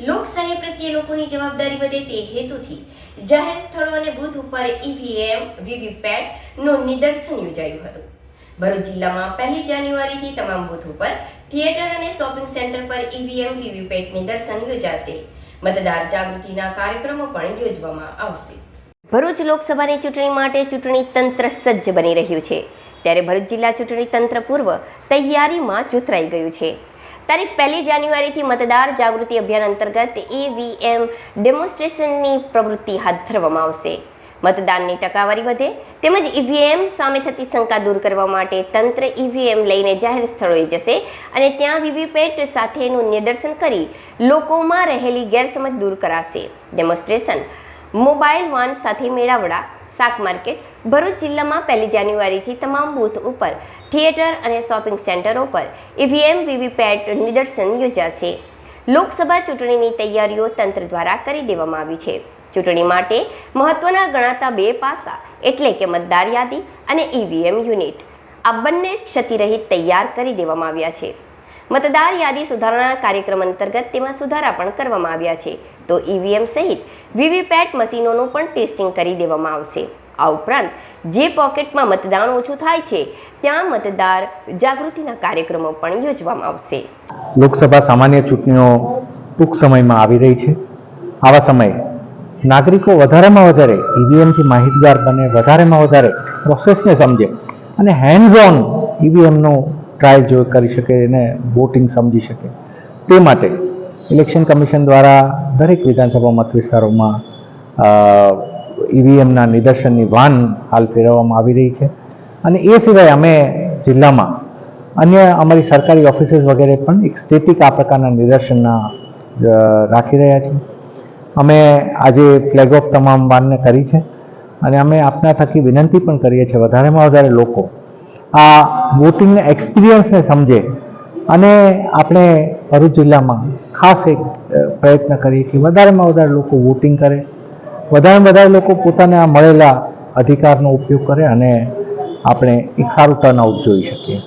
લોકશાહી પ્રત્યે લોકોની જવાબદારી વધે તે હેતુથી જાહેર સ્થળો અને બૂથ ઉપર ઈવીએમ વીવીપેટનું નિદર્શન યોજાયું હતું. ભરૂચ જિલ્લામાં પહેલી જાન્યુઆરીથી તમામ બૂથ ઉપર થિયેટર અને શોપિંગ સેન્ટર પર ઈવીએમ વીવીપેટ નિદર્શન યોજાશે. મતદાર જાગૃતિના કાર્યક્રમો પણ યોજવામાં આવશે. ભરૂચ લોકસભાની ચૂંટણી માટે ચૂંટણી તંત્ર સજ્જ બની રહ્યું છે. ત્યારે ભરૂચ જિલ્લા ચૂંટણી તંત્ર પૂર્વ તૈયારીમાં જોતરાઈ ગયું છે. તારીખ પહેલી જાન્યુઆરીથી મતદાર જાગૃતિ અભિયાન અંતર્ગત ઈવીએમ ડેમોન્સ્ટ્રેશનની પ્રવૃત્તિ હાથ ધરવામાં આવશે. મતદાનની ટકાવારી વધે તેમજ ઈવીએમ સામે થતી શંકા દૂર કરવા માટે તંત્ર ઈવીએમ લઈને જાહેર સ્થળોએ જશે અને ત્યાં વીવીપેટ સાથેનું નિદર્શન કરી લોકોમાં રહેલી ગેરસમજ દૂર કરાશે. ડેમોન્સ્ટ્રેશન, મોબાઈલ વાન સાથે મેળાવડા શાક માર્કેટ, ભરૂચ જિલ્લામાં પહેલી જાન્યુઆરીથી તમામ બૂથ ઉપર થિયેટર અને શોપિંગ સેન્ટરો પર ઈવીએમ, વીવીપેટ નિદર્શન યોજાશે. લોકસભા ચૂંટણીની તૈયારીઓ તંત્ર દ્વારા કરી દેવામાં આવી છે. ચૂંટણી માટે મહત્વના ગણાતા બે પાસા એટલે કે મતદાર યાદી અને ઈવીએમ યુનિટ. આ બંને ક્ષતિરહિત તૈયાર કરી દેવામાં આવ્યા છે. મતદાર યાદી સુધારણા કાર્યક્રમ અંતર્ગત તેમાં સુધારા પણ કરવામાં આવ્યા છે. તો ઈવીએમ સહિત વીવીપેટ મશીનોનું પણ ટેસ્ટિંગ કરી દેવામાં આવશે. આ ઉપરાંત જે પોકેટમાં મતદાન ઓછું થાય છે, ત્યાં મતદાર જાગૃતિના કાર્યક્રમો પણ યોજવામાં આવશે. લોકસભા સામાન્ય ચૂંટણીઓ ટૂંક સમયમાં આવી રહી છે. આવા સમયે નાગરિકો વધારેમાં વધારે ઈવીએમથી માહિતગાર બને, વધારેમાં વધારે પ્રોસેસને સમજે અને હેન્ડઝ ઓન ઈવીએમનો ટ્રાયલ જો કરી શકે અને વોટિંગ સમજી શકે. તે માટે ઇલેક્શન કમિશન દ્વારા દરેક વિધાનસભા મત વિસ્તારોમાં ઈવીએમના નિદર્શનની વાન હાલ ફેરવવામાં આવી રહી છે. અને એ સિવાય અમે જિલ્લામાં અન્ય અમારી સરકારી ઓફિસીસ વગેરે પણ એક સ્ટેટિક આ પ્રકારના નિદર્શનના રાખી રહ્યા છીએ. અમે આજે ફ્લેગ ઓફ તમામ વાનને કરી છે અને અમે આપના થકી વિનંતી પણ કરીએ છીએ વધારેમાં વધારે લોકો આ વોટિંગના એક્સપિરિયન્સને સમજે અને આપણે ભરૂચ જિલ્લામાં ખાસ એક પ્રયત્ન કરીએ કે વધારેમાં વધારે લોકો વોટિંગ કરે. વધારેમાં વધારે લોકો પોતાને આ મળેલા અધિકારનો ઉપયોગ કરે અને આપણે એક સારું ટર્નઆઉટ જોઈ શકીએ.